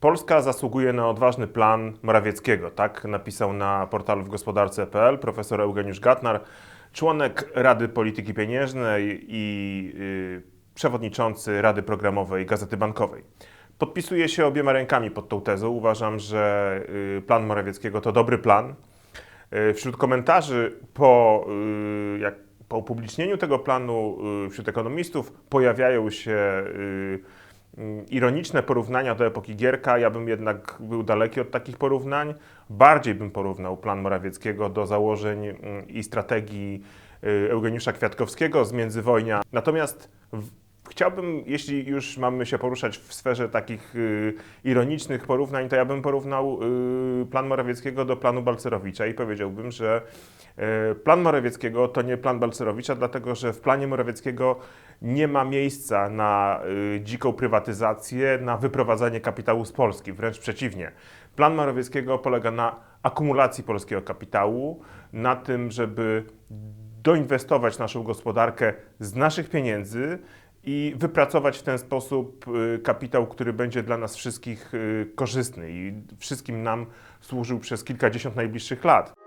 Polska zasługuje na odważny plan Morawieckiego, tak napisał na portalu w gospodarce.pl profesor Eugeniusz Gatnar, członek Rady Polityki Pieniężnej i y, przewodniczący Rady Programowej Gazety Bankowej. Podpisuję się obiema rękami pod tą tezą. Uważam, że y, plan Morawieckiego to dobry plan. Y, Wśród komentarzy po, y, jak, po upublicznieniu tego planu y, wśród ekonomistów pojawiają się y, y, ironiczne porównania do epoki Gierka. Ja bym jednak był daleki od takich porównań. Bardziej bym porównał plan Morawieckiego do założeń y, i strategii y, Eugeniusza Kwiatkowskiego z międzywojnia. Natomiast Chciałbym, jeśli już mamy się poruszać w sferze takich y, ironicznych porównań, to ja bym porównał y, plan Morawieckiego do planu Balcerowicza i powiedziałbym, że y, plan Morawieckiego to nie plan Balcerowicza, dlatego że w planie Morawieckiego nie ma miejsca na dziką prywatyzację, na wyprowadzanie kapitału z Polski, wręcz przeciwnie. Plan Morawieckiego polega na akumulacji polskiego kapitału, na tym, żeby doinwestować naszą gospodarkę z naszych pieniędzy i wypracować w ten sposób y, kapitał, który będzie dla nas wszystkich y, korzystny i wszystkim nam służył przez kilkadziesiąt najbliższych lat.